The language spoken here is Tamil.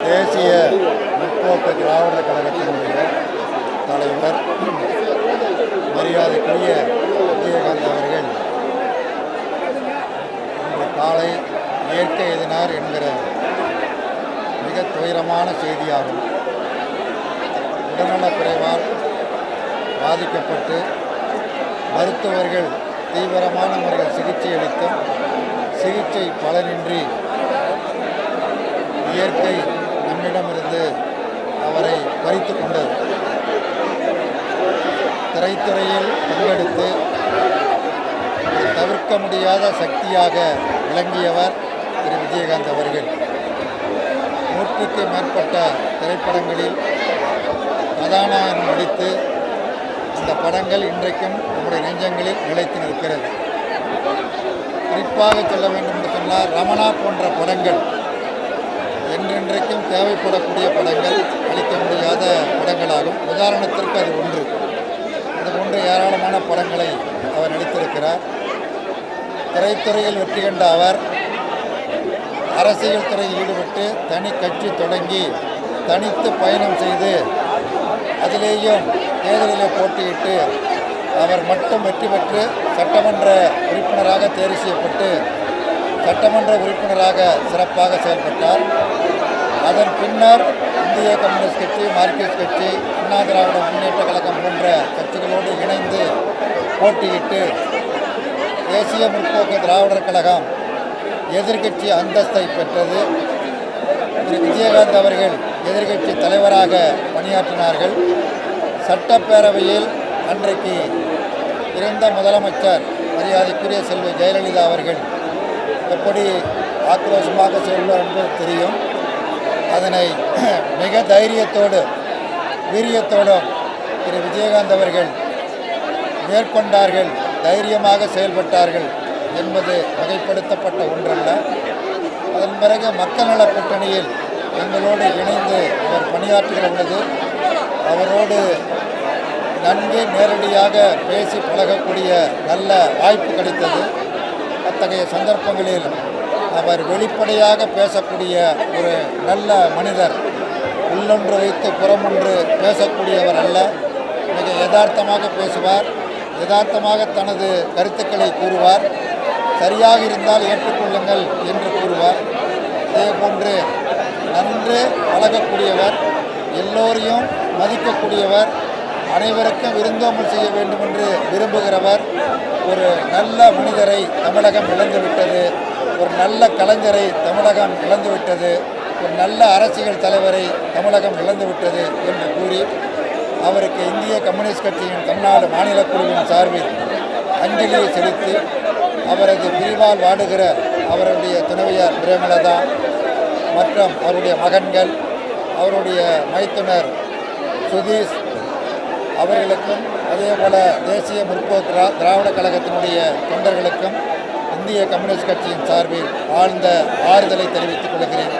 தேசிய முற்போக்கு திராவிட கழகத்தினுடைய தலைவர் மரியாதைக்குரிய விஜயகாந்த் அவர்கள் இன்று காலை இயற்கை எதினார் என்கிற மிக துயரமான செய்தியாகும். உடல்நலக் குறைவால் பாதிக்கப்பட்டு மருத்துவர்கள் தீவிரமான முறையில் சிகிச்சை அளித்தும் சிகிச்சை பலனின்றி இயற்கை என்னிடமிருந்து அவரை பறித்து கொண்டது திரைத்துறையில் பங்கெடுத்து தவிர்க்க முடியாத சக்தியாக விளங்கியவர் திரு விஜயகாந்த் அவர்கள். நூற்றுக்கு மேற்பட்ட திரைப்படங்களில் கதாநாயகன் நடித்து அந்த படங்கள் இன்றைக்கும் நம்முடைய நெஞ்சங்களில் நிலைத்து நிற்கிறது. குறிப்பாக சொல்ல வேண்டும் என்று சொன்னால் ரமணா போன்ற படங்கள் இன்றைக்கும் தேவைப்படக்கூடிய படங்கள் அளிக்க முடியாத படங்களாகும். உதாரணத்திற்கு அது ஒன்று. அது ஒன்று ஏராளமான படங்களை அவர் நடித்திருக்கிறார். திரைத்துறையில் வெற்றி கண்ட அவர் அரசியல் துறையில் ஈடுபட்டு தனி கட்சி தொடங்கி தனித்து பயணம் செய்து அதிலேயும் தேர்தலில் போட்டியிட்டு அவர் மட்டும் வெற்றி பெற்று சட்டமன்ற உறுப்பினராக தேர்வு செய்யப்பட்டு சட்டமன்ற உறுப்பினராக சிறப்பாக செயல்பட்டார். அதன் பின்னர் இந்திய கம்யூனிஸ்ட் கட்சி மார்க்சிஸ்ட் கட்சி அண்ணா திராவிட முன்னேற்ற கழகம் போன்ற கட்சிகளோடு இணைந்து போட்டியிட்டு தேசிய முற்போக்கு திராவிடர் கழகம் எதிர்க்கட்சி அந்தஸ்தை பெற்றது. திரு. விஜயகாந்த் அவர்கள் எதிர்க்கட்சி தலைவராக பணியாற்றினார்கள். சட்டப்பேரவையில் அன்றைக்கு இருந்த முதலமைச்சர் மரியாதைக்குரிய செல்வி ஜெயலலிதா அவர்கள் எப்படி ஆக்ரோஷமாக செல்வார் என்பது தெரியும். அதனை மிக தைரியத்தோடு வீரியத்தோடும் திரு விஜயகாந்த் அவர்கள் மேற்கொண்டார்கள் தைரியமாக செயல்பட்டார்கள் என்பது வகைப்படுத்தப்பட்ட ஒன்றல்ல. அதன் பிறகு மக்கள் நல கூட்டணியில் எங்களோடு இணைந்து அவர் பணியாற்றுகிற பொழுது அவரோடு நன்கு நேரடியாக பேசி பழகக்கூடிய நல்ல வாய்ப்பு கிடைத்தது. அத்தகைய சந்தர்ப்பங்களில் அவர் வெளிப்படையாக பேசக்கூடிய ஒரு நல்ல மனிதர். உள்ளொன்று வைத்து புறமொன்று பேசக்கூடியவர் அல்ல. மிக யதார்த்தமாக பேசுவார். யதார்த்தமாக தனது கருத்துக்களை கூறுவார். சரியாக இருந்தால் ஏற்றுக்கொள்ளுங்கள் என்று கூறுவார். அதேபோன்று நன்று பழகக்கூடியவர் எல்லோரையும் மதிக்கக்கூடியவர் அனைவருக்கும் விருந்தோம்பல் செய்ய வேண்டும் என்று விரும்புகிறவர் ஒரு நல்ல மனிதரை தமிழகம் இழந்துவிட்டது. ஒரு நல்ல கலைஞரை தமிழகம் இழந்துவிட்டது ஒரு நல்ல அரசியல் தலைவரை தமிழகம் இழந்துவிட்டது என்று கூறி அவருக்கு இந்திய கம்யூனிஸ்ட் கட்சியின் தமிழ்நாடு மாநில குழுவின் சார்பில் அஞ்சலியை செலுத்தி அவரது பிரிவால் வாடுகிற அவருடைய துணைவியார் பிரேமலதா மற்றும் அவருடைய மகன்கள் அவருடைய மைத்துனர் சுதீஷ் அவர்களுக்கும் அதேபோல தேசிய முற்போக்கு திராவிட கழகத்தினுடைய தொண்டர்களுக்கும் இந்திய கம்யூனிஸ்ட் கட்சியின் சார்பில் ஆழ்ந்த ஆறுதலை தெரிவித்துக் கொள்கிறேன்.